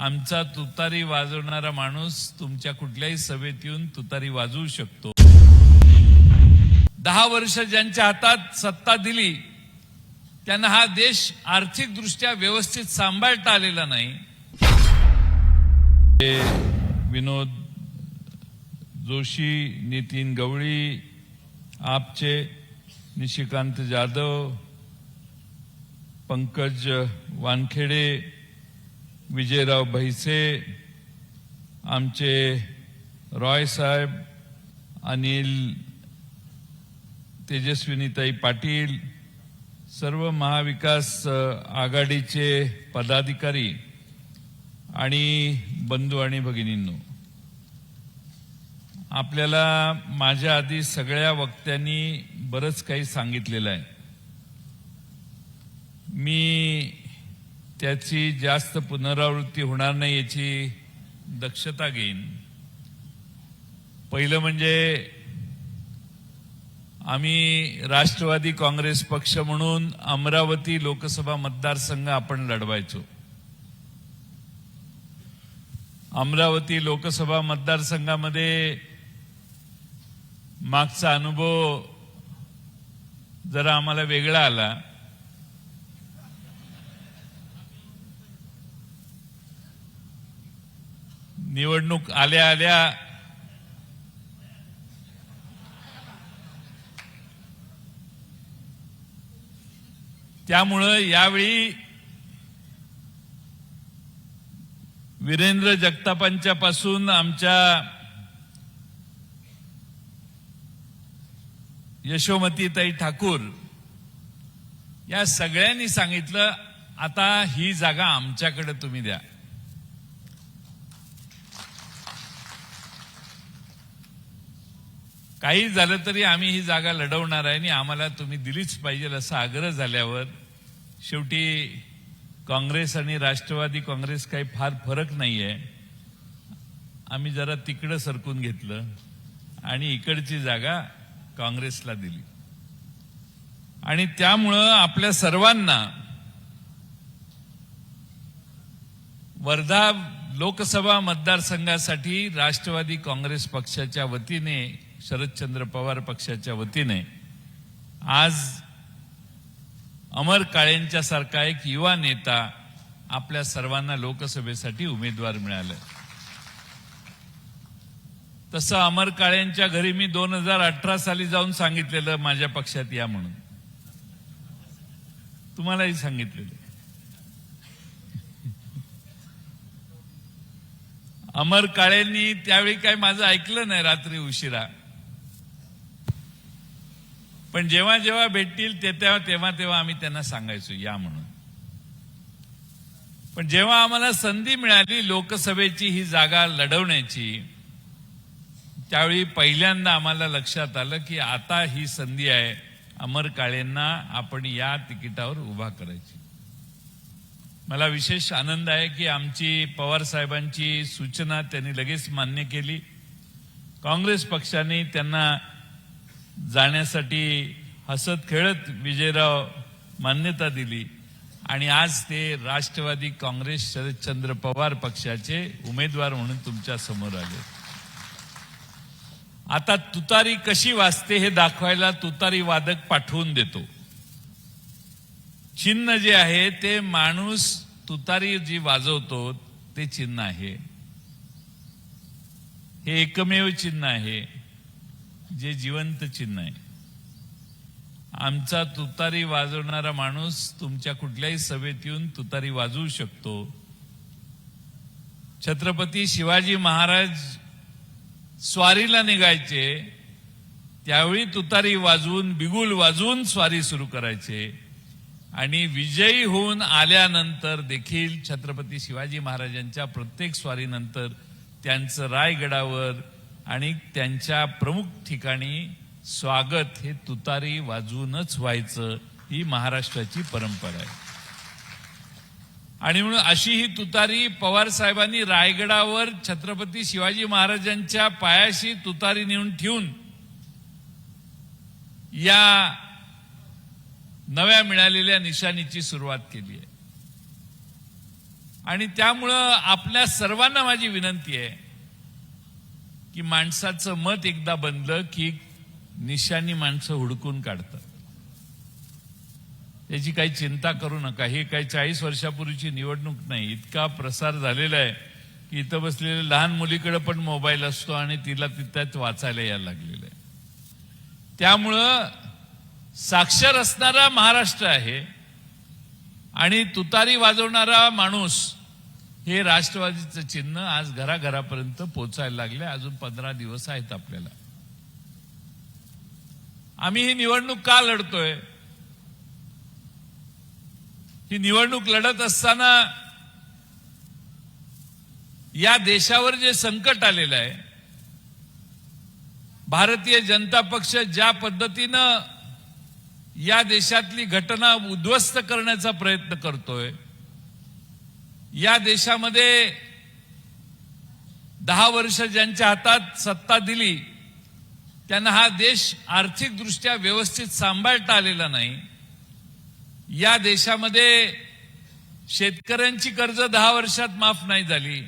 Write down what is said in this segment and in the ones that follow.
आमचा तुतारी वाजवणारा माणूस तुमच्या कुठल्याही सभेत येऊन तुतारी वाजवू शकतो. दहा वर्ष ज्यांच्या हातात सत्ता दिली त्यांना हा देश आर्थिकदृष्ट्या व्यवस्थित सांभाळता आलेला नाही. ते विनोद जोशी नितीन गवळी आपचे निशिकांत जाधव पंकज वानखेडे विजयराव भैसे आमचे रॉय साहेब अनिल तेजस्विनीताई पाटील सर्व महाविकास आघाडीचे पदाधिकारी आणि बंधू आणि भगिनींनो आपल्याला माझ्या आधी सगळ्या वक्त्यांनी बरंच काही सांगितलेलं आहे. मी त्याची जास्त पुनरावृत्ती होणार नाही याची दक्षता घेईन. पहिलं म्हणजे आम्ही राष्ट्रवादी काँग्रेस पक्ष म्हणून अमरावती लोकसभा मतदारसंघ आपण लढवायचो. अमरावती लोकसभा मतदारसंघामध्ये मागचा अनुभव जरा आम्हाला वेगळा आला. निवडणूक आल्या आल्या त्यामुळं यावेळी वीरेंद्र जगतापांच्या पासून आमच्या यशोमतीताई ठाकूर या सगळ्यांनी सांगितलं आता ही जागा आमच्याकडे तुम्ही द्या. काही झालं तरी आम्ही ही जागा लढवणार आहे आणि आम्हाला तुम्ही दिलीच पाहिजे असा आग्रह झाल्यावर शेवटी काँग्रेस आणि राष्ट्रवादी काँग्रेस काही फार फरक नाही आहे आम्ही जरा तिकडं सरकून घेतलं आणि इकडची जागा काँग्रेसला दिली. आणि त्यामुळं आपल्या सर्वांना वर्धा लोकसभा मतदारसंघासाठी राष्ट्रवादी काँग्रेस पक्षाच्या वतीने शरदचंद्र पवार पक्षाच्या वतीने आज अमर काळेंच्या सारखा एक युवा नेता आपल्या सर्वांना लोकसभेसाठी उमेदवार मिळाला. तसं अमर काळेंच्या घरी मी दोन हजार अठरा साली जाऊन सांगितलेलं माझ्या पक्षात या म्हणून. तुम्हालाही सांगितलेलं. अमर काळेंनी त्यावेळी काय माझं ऐकलं नाही रात्री उशिरा. पण जेव्हा जेव्हा भेटतील ते तेव्हा तेव्हा तेव्हा आम्ही त्यांना सांगायचो या म्हणून. पण जेव्हा आम्हाला संधी मिळाली लोकसभेची ही जागा लढवण्याची त्यावेळी पहिल्यांदा आम्हाला लक्षात आलं की आता ही संधी आहे अमर काळेंना आपण या तिकिटावर उभा करायची. मला विशेष आनंद आहे की आमची पवार साहेबांची सूचना त्यांनी लगेच मान्य केली. काँग्रेस पक्षाने त्यांना जाण्यासाठी हसत खेळत विजयराव मान्यता दिली. आणि आज ते राष्ट्रवादी काँग्रेस शरदचंद्र पवार पक्षाचे उमेदवार म्हणून तुमच्यासमोर आले. आता तुतारी कशी वाजते हे दाखवायला तुतारी वादक पाठवून देतो. चिन्ह जे आहे ते माणूस तुतारी जी वाजवतो ते चिन्ह आहे. हे एकमेव चिन्ह आहे. जे जिवंत चिन्ह आहे. आमचा तुतारी वाजवणारा माणूस तुमच्या कुठल्याही सभेत येऊन तुतारी वाजवू शकतो. छत्रपती शिवाजी महाराज स्वारीला निघायचे त्यावेळी तुतारी वाजवून बिगुल वाजवून स्वारी सुरू करायचे. आणि विजयी होऊन आल्यानंतर देखील छत्रपती शिवाजी महाराजांच्या प्रत्येक स्वारीनंतर त्यांचं रायगडावर आणि त्यांच्या प्रमुख ठिकाणी स्वागत हे तुतारी वाजवूनच व्हायचं ही महाराष्ट्राची परंपरा आहे. आणि म्हणून अशी ही तुतारी पवार साहेबांनी रायगडावर छत्रपती शिवाजी महाराजांच्या पायाशी तुतारी नेऊन ठेवून या नव्या मिळालेल्या निशाणीची सुरुवात केली आहे. आणि त्यामुळं आपल्या सर्वांना माझी विनंती आहे की माणसाचं मत एकदा बनलं की निशाणी माणसं हुडकून काढतात. त्याची काही चिंता करू नका. ही काही चाळीस वर्षापूर्वीची निवडणूक नाही. इतका प्रसार झालेला आहे की इथं बसलेल्या लहान मुलीकडे पण मोबाईल असतो आणि तिला तिथ्यात वाचायला यायला लागलेलं आहे. त्यामुळं साक्षर असणारा महाराष्ट्र आहे आणि तुतारी वाजवणारा माणूस हे राष्ट्रवादीचं चिन्ह आज घराघरापर्यंत पोचायला लागले. अजून पंधरा दिवस आहेत आपल्याला. आम्ही ही निवडणूक का लढतोय? ही निवडणूक लढत असताना या देशावर जे संकट आलेलं आहे भारतीय जनता पक्ष ज्या पद्धतीनं या देशातली घटना उद्ध्वस्त करण्याचा प्रयत्न करतोय या देशामध्ये दहा वर्ष ज्यांच्या हातात सत्ता दिली त्यांना हा देश आर्थिकदृष्ट्या व्यवस्थित सांभाळता आलेला नाही. या देशामध्ये शेतकऱ्यांची कर्ज दहा वर्षात माफ नाही झाली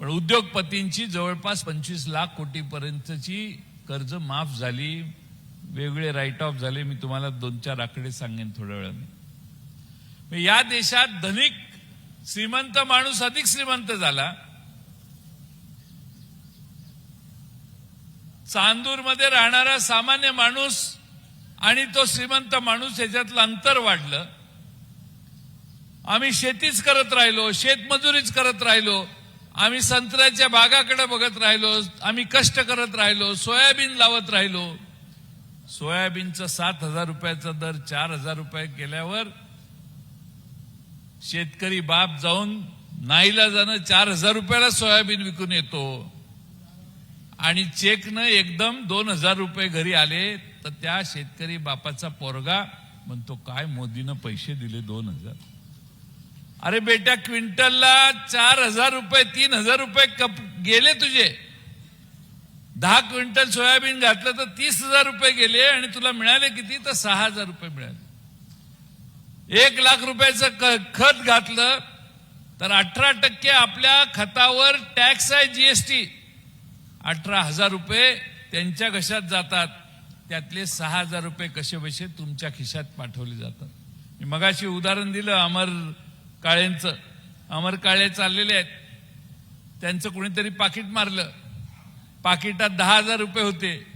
पण उद्योगपतींची जवळपास पंचवीस लाख कोटीपर्यंतची कर्ज माफ झाली. वेगळे राईट ऑफ झाले. मी तुम्हाला दोन चार आकडे सांगेन थोड्या वेळाने. या देशात धनिक श्रीमंत माणूस अधिक श्रीमंत झाला. चांदूरमध्ये राहणारा सामान्य माणूस आणि तो श्रीमंत माणूस याच्यातलं अंतर वाढलं. आम्ही शेतीच करत राहिलो शेतमजुरीच करत राहिलो. आम्ही संत्र्याच्या बागाकडे बघत राहिलो आम्ही कष्ट करत राहिलो सोयाबीन लावत राहिलो. सोयाबीनचा सात हजार रुपयाचा दर चार हजार रुपये केल्यावर शेतकरी बाप जाऊन नाईला जाणं चार हजार रुपयाला सोयाबीन विकून येतो. आणि चेकनं एकदम दोन हजार रुपये घरी आले तर त्या शेतकरी बापाचा पोरगा म्हणतो काय मोदीनं पैसे दिले दोन हजार? अरे बेटा क्विंटलला चार हजार रुपये तीन हजार रुपये कप गेले तुझे. दहा क्विंटल सोयाबीन घातलं तर तीस हजार रुपये गेले आणि तुला मिळाले किती? तर सहा हजार रुपये मिळाले. एक लाख रुपयाचं खत घातलं तर अठरा टक्के आपल्या खतावर टॅक्स आहे जीएसटी अठरा हजार रुपये त्यांच्या कशात जातात. त्यातले सहा हजार रुपये कसे बसे तुमच्या खिशात पाठवले जातात. मी मगाशी उदाहरण दिलं अमर काळेंचं. अमर काळे चाललेले आहेत. त्यांचं कुणीतरी पाकिट मारलं. पाकिटात दहा हजार रुपये होते.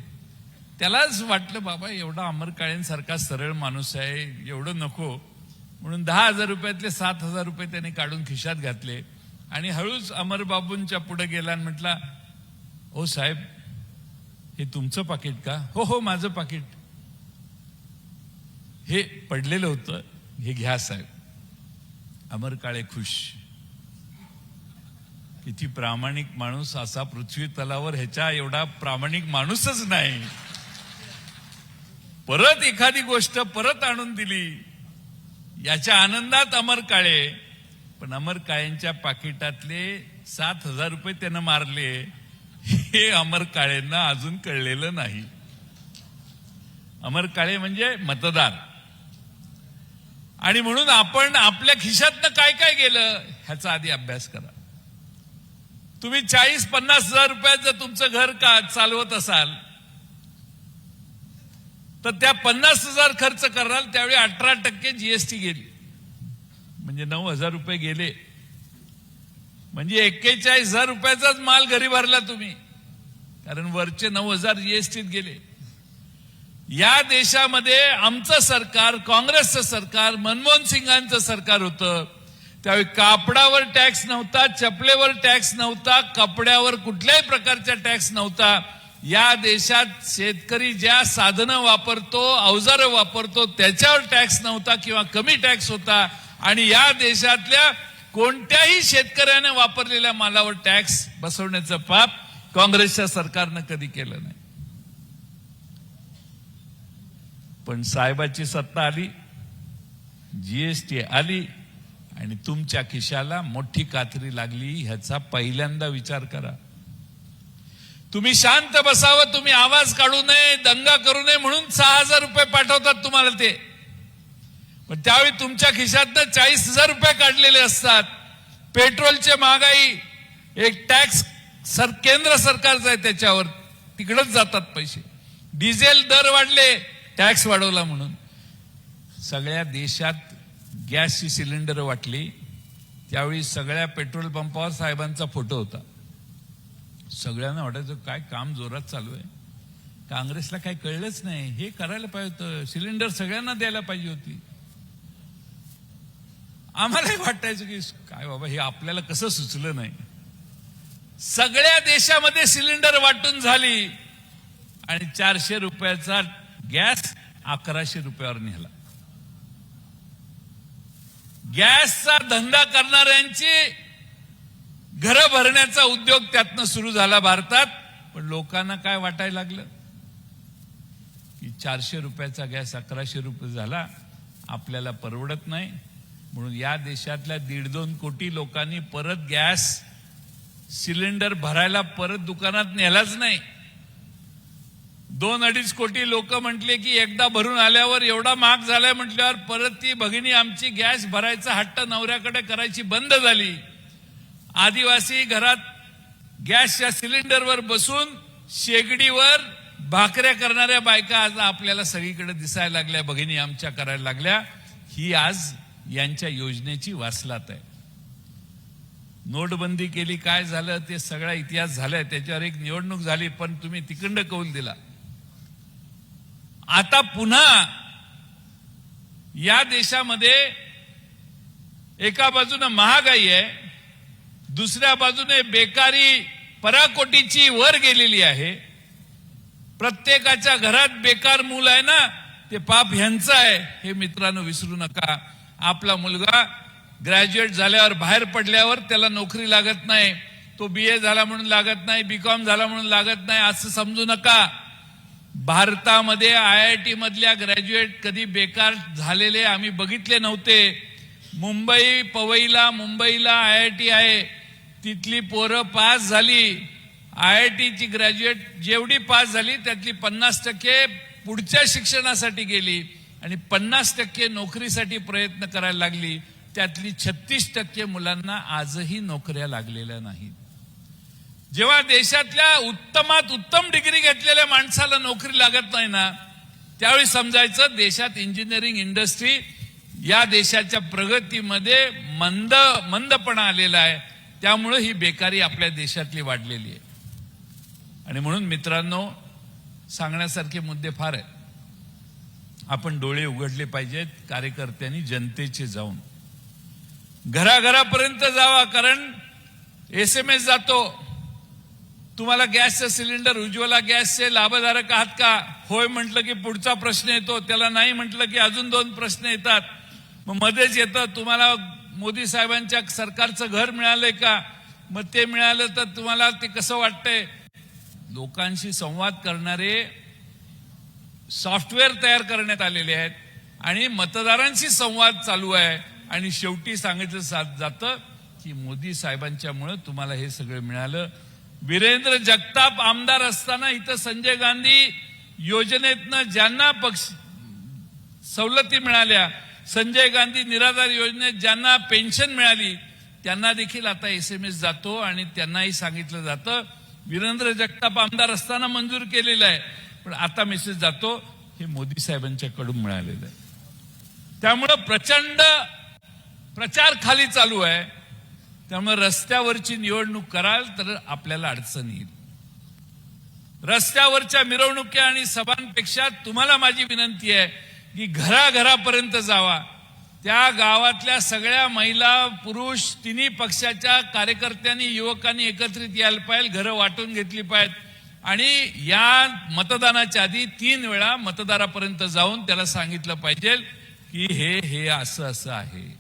त्यालाच वाटलं बाबा एवढा अमर काळेंसारखा सरळ माणूस आहे एवढं नको. म्हणून दहा हजार रुपयातले सात हजार रुपये त्याने काढून खिशात घातले. आणि हळूच अमर बाबूंच्या पुढे गेला आणि म्हटला ओ साहेब हे तुमचं पाकिट का? हो हो माझं पाकिट. हे पडलेलं होतं हे घ्या साहेब. अमर काळे खुश. किती प्रामाणिक माणूस असा पृथ्वी तलावर ह्याच्या एवढा प्रामाणिक माणूसच नाही. परत एखादी गोष्ट परत आणून दिली. याच्या आनंदात अमर काळे. पण अमर काळेंच्या पाकिटातले सात हजार रुपये त्यानं मारले हे अमर काळेंना अजून कळलेलं नाही. अमर काळे म्हणजे मतदार. आणि म्हणून आपण आपल्या खिशातनं काय काय गेलं ह्याचा आधी अभ्यास करा. तुम्ही चाळीस पन्नास हजार रुपयात जर तुमचं घर का चालवत असाल तर त्या पन्नास हजार खर्च कराल त्यावेळी अठरा टक्के जीएसटी गेली. म्हणजे नऊ हजार रुपये गेले. म्हणजे एक्केचाळीस हजार रुपयाचाच माल घरी भरला तुम्ही. कारण वरचे नऊ हजार जीएसटीत गेले. या देशामध्ये आमचं सरकार काँग्रेसचं सरकार मनमोहन सिंगांचं सरकार होतं. त्यावेळी कापडावर टॅक्स नव्हता चपलेवर टॅक्स नव्हता कपड्यावर कुठल्याही प्रकारचा टॅक्स नव्हता. या देशात शेतकरी ज्या साधनं वापरतो अवजारं वापरतो त्याच्यावर टॅक्स नव्हता किंवा कमी टॅक्स होता आणि या देशातल्या कोणत्याही शेतकऱ्याने वापरलेल्या मालावर टॅक्स बसवण्याचं पाप काँग्रेसच्या सरकारनं कधी केलं नाही. पण साहेबाची सत्ता आली जीएसटी आली आणि तुमच्या खिशाला मोठी कात्री लागली ह्याचा पहिल्यांदा विचार करा. तुम्ही शांत बसावं तुम्ही आवाज काढू नये दंगा करू नये म्हणून सहा हजार रुपये पाठवतात तुम्हाला ते. पण त्यावेळी तुमच्या खिशातनं चाळीस हजार रुपये काढलेले असतात. पेट्रोलचे महागाई एक टॅक्स सर केंद्र सरकारचा आहे त्याच्यावर. तिकडच जातात पैसे. डिझेल दर वाढले टॅक्स वाढवला म्हणून. सगळ्या देशात गॅसची सिलेंडर वाटली. त्यावेळी सगळ्या पेट्रोल पंपावर साहेबांचा फोटो होता. सगळ्यांना वाटायचं काय काम जोरात चालू आहे? काँग्रेसला काही कळलंच नाही. हे करायला पाहिजे होतं. सिलेंडर सगळ्यांना द्यायला पाहिजे होती. आम्हालाही वाटायचं की काय बाबा हे आपल्याला कसं सुचलं नाही? सगळ्या देशामध्ये सिलेंडर वाटून झाली. आणि चारशे रुपयाचा गॅस अकराशे रुपयावर नेला. गॅसचा धंदा करणाऱ्यांची घरं भरण्याचा उद्योग त्यातनं सुरू झाला भारतात. पण लोकांना काय वाटायला लागलं? की चारशे रुपयाचा गॅस अकराशे रुपये झाला. आपल्याला परवडत नाही. म्हणून या देशातल्या दीड दोन कोटी लोकांनी परत गॅस सिलेंडर भरायला परत दुकानात नेलाच नाही. दोन अडीच कोटी लोक म्हटले की एकदा भरून आल्यावर एवढा महाग झालाय म्हटल्यावर परत ती भगिनी आमची गॅस भरायचा हट्ट नवऱ्याकडे करायची बंद झाली. आदिवासी घरात गॅसच्या सिलेंडरवर बसून शेगडीवर भाकऱ्या करणाऱ्या बायका आज आपल्याला सगळीकडे दिसायला लागल्या भगिनी आमच्या करायला लागल्या. ही आज यांच्या योजनेची वासलात आहे. नोटबंदी केली काय झालं ते सगळा इतिहास झालाय. त्याच्यावर एक निवडणूक झाली पण तुम्ही तिकडं कौल दिला. आता पुन्हा या देशामध्ये एका बाजूने महागाई आहे दुसऱ्या बाजूने बेकारी पराकोटीची वर गेलेली आहे. प्रत्येकाच्या घरात बेकार मूल आहे ना ते पाप ह्यांचं आहे हे मित्रांनो विसरू नका. आपला मुलगा ग्रॅज्युएट झाल्यावर बाहेर पडल्यावर त्याला नोकरी लागत नाही. तो बी ए झाला म्हणून लागत नाही बी कॉम झाला म्हणून लागत नाही असं समजू नका. भारतामध्ये आय आय टी मधल्या ग्रॅज्युएट कधी बेकार झालेले आम्ही बघितले नव्हते. मुंबई पवईला मुंबईला आय आय टी आहे. तिथली पोरं पास झाली. आय आय टीची ग्रॅज्युएट जेवढी पास झाली त्यातली पन्नास टक्के पुढच्या शिक्षणासाठी गेली आणि पन्नास टक्के नोकरीसाठी प्रयत्न करायला लागली. त्यातली छत्तीस टक्के मुलांना आजही नोकऱ्या लागलेल्या नाहीत. जेव्हा देशातल्या उत्तमात उत्तम डिग्री घेतलेल्या माणसाला नोकरी लागत नाही ना त्यावेळी समजायचं देशात इंजिनिअरिंग इंडस्ट्री या देशाच्या प्रगतीमध्ये मंद मंदपणा आलेला आहे. त्यामुळं ही बेकारी आपल्या देशातली वाढलेली आहे. आणि म्हणून मित्रांनो सांगण्यासारखे मुद्दे फार आहेत. आपण डोळे उघडले पाहिजेत कार्यकर्त्यांनी जनतेचे जाऊन. घराघरापर्यंत जावा कारण एस एम एस जातो. तुम्हाला गॅसचं सिलेंडर उज्ज्वला गॅसचे लाभधारक आहात का? होय म्हटलं की पुढचा प्रश्न येतो त्याला नाही म्हटलं की अजून दोन प्रश्न येतात. मग मध्येच येतं तुम्हाला मोदी साहेबांच्या सरकारचं घर मिळालंय का? मग ते मिळालं तर तुम्हाला ते कसं वाटतंय? लोकांशी संवाद करणारे सॉफ्टवेअर तयार करण्यात आलेले आहेत आणि मतदारांशी संवाद चालू आहे. आणि शेवटी सांगितलं जातं की मोदी साहेबांच्यामुळे तुम्हाला हे सगळं मिळालं. वीरेंद्र जगताप आमदार असताना इथं संजय गांधी योजनेतनं ज्यांना पक्ष सवलती मिळाल्या संजय गांधी निराधार योजनेत ज्यांना पेन्शन मिळाली त्यांना देखील आता एस एम एस जातो आणि त्यांनाही सांगितलं जातं. वीरेंद्र जगताप आमदार असताना मंजूर केलेलं आहे पण आता मेसेज जातो हे मोदी साहेबांच्याकडून मिळालेलं आहे. त्यामुळं प्रचंड प्रचार खाली चालू आहे. त्यामुळे रस्त्यावरची निवडणूक कराल तर आपल्याला अडचण येईल. रस्त्यावरच्या मिरवणुक्या आणि सभांपेक्षा तुम्हाला माझी विनंती आहे की घराघरापर्यंत जावा. त्या गावातल्या सगळ्या महिला पुरुष तिन्ही पक्षाच्या कार्यकर्त्यांनी युवकांनी एकत्रित यायला पाहिजे घरं वाटून घेतली पाहिजेत. आणि या मतदानाच्या आधी तीन वेळा मतदारापर्यंत जाऊन त्याला सांगितलं पाहिजे की हे हे असं असं आहे.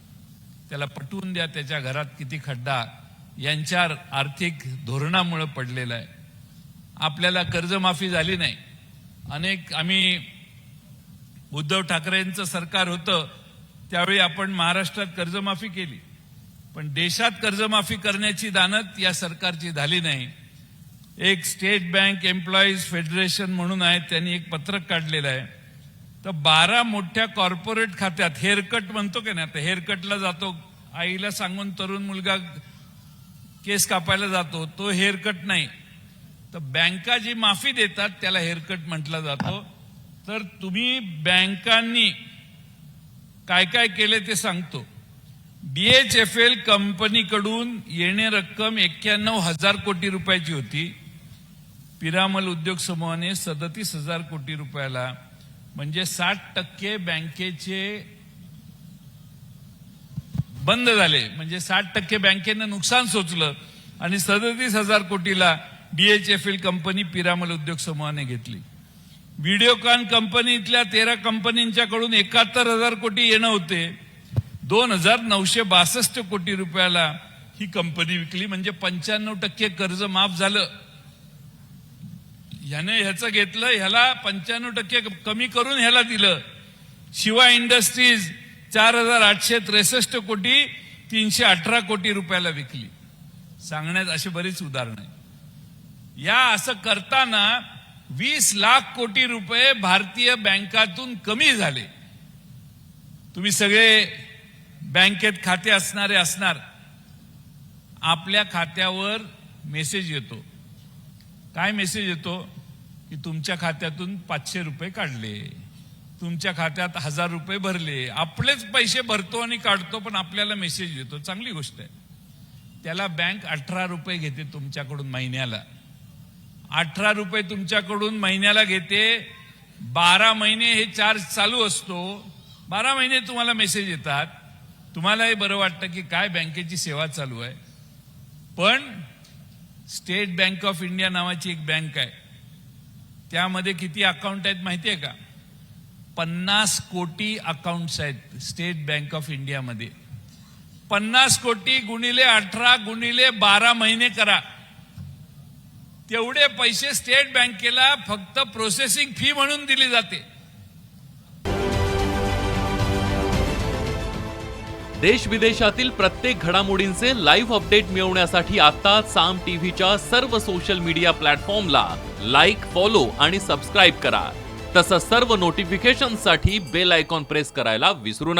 त्याला पटवून द्या त्याच्या घरात किती खड्डा यांच्या आर्थिक धोरणामुळे पडलेला आहे. आपल्याला कर्जमाफी झाली नाही. अनेक आम्ही उद्धव ठाकरेंचं सरकार होतं त्यावेळी आपण महाराष्ट्रात कर्जमाफी केली. पण देशात कर्जमाफी करण्याची दानत या सरकारची झाली नाही. एक स्टेट बँक एम्प्लॉईज फेडरेशन म्हणून आहे त्यांनी एक पत्रक काढलेलं आहे. तर बारा मोठ्या कॉर्पोरेट खात्यात हेअरकट म्हणतो की नाही आता हेअरकटला जातो. आईला सांगून तरुण मुलगा केस कापायला जातो तो हेअरकट नाही. तर बँका जी माफी देतात त्याला हेअरकट म्हटला जातो. तर तुम्ही बँकांनी काय काय केले ते सांगतो. बीएचएफएल कंपनीकडून येणे रक्कम एक्क्याण्णव हजार कोटी रुपयाची होती. पिरामल उद्योग समूहाने सदतीस हजार कोटी रुपयाला म्हणजे साठ टक्के बँकेचे बंद झाले. म्हणजे साठ टक्के बँकेनं नुकसान सोचलं आणि सदतीस हजार कोटीला डीएचएफएल कंपनी पिरामल उद्योग समूहाने घेतली. व्हिडिओकॉन कंपनीतल्या तेरा कंपनींच्याकडून एकाहत्तर हजार कोटी येणं होते. दोन हजार नऊशे बासष्ट कोटी रुपयाला ही कंपनी विकली म्हणजे पंच्याण्णव टक्के कर्ज माफ झालं. ह्याने ह्याचं घेतलं ह्याला पंच्याण्णव टक्के कमी करून ह्याला दिलं. शिवा इंडस्ट्रीज चार हजार आठशे त्रेसष्ट कोटी तीनशे अठरा कोटी रुपयाला विकली. सांगण्यात अशी बरीच उदाहरणं आहे या असं करताना वीस लाख कोटी रुपये भारतीय बँकातून कमी झाले. तुम्ही सगळे बँकेत खाते असणारे असणार. आपल्या खात्यावर मेसेज येतो. काय मेसेज येतो? की तुमच्या खात्यातून पाचशे रुपये काढले. तुमच्या खात्यात हजार रुपये भरले. आपलेच पैसे भरतो आणि काढतो पण आपल्याला मेसेज येतो. चांगली गोष्ट आहे. त्याला बँक अठरा रुपये घेते तुमच्याकडून महिन्याला. अठरा रुपये तुमच्याकडून महिन्याला घेते. बारा महिने हे चार्ज चालू असतो. बारा महिने तुम्हाला मेसेज येतात. तुम्हालाही बरं वाटतं की काय बँकेची सेवा चालू आहे. पण स्टेट बँक ऑफ इंडिया नावाची एक बँक आहे. त्यामध्ये किती अकाउंट आहेत माहिती आहे का? पन्नास कोटी अकाउंट्स आहेत स्टेट बँक ऑफ इंडियामध्ये. पन्नास कोटी गुणिले अठरा गुणिले बारा महिने करा. तेवढे पैसे स्टेट बँकेला फक्त प्रोसेसिंग फी म्हणून दिली जाते. देश विदेशातील प्रत्येक घडामोडींचे लाईव्ह अपडेट मिळवण्यासाठी आता साम टीव्हीच्या सर्व सोशल मीडिया प्लॅटफॉर्मला लाईक फॉलो आणि सबस्क्राईब करा. तसंच सर्व नोटिफिकेशनसाठी बेल आयकॉन प्रेस करायला विसरू नका.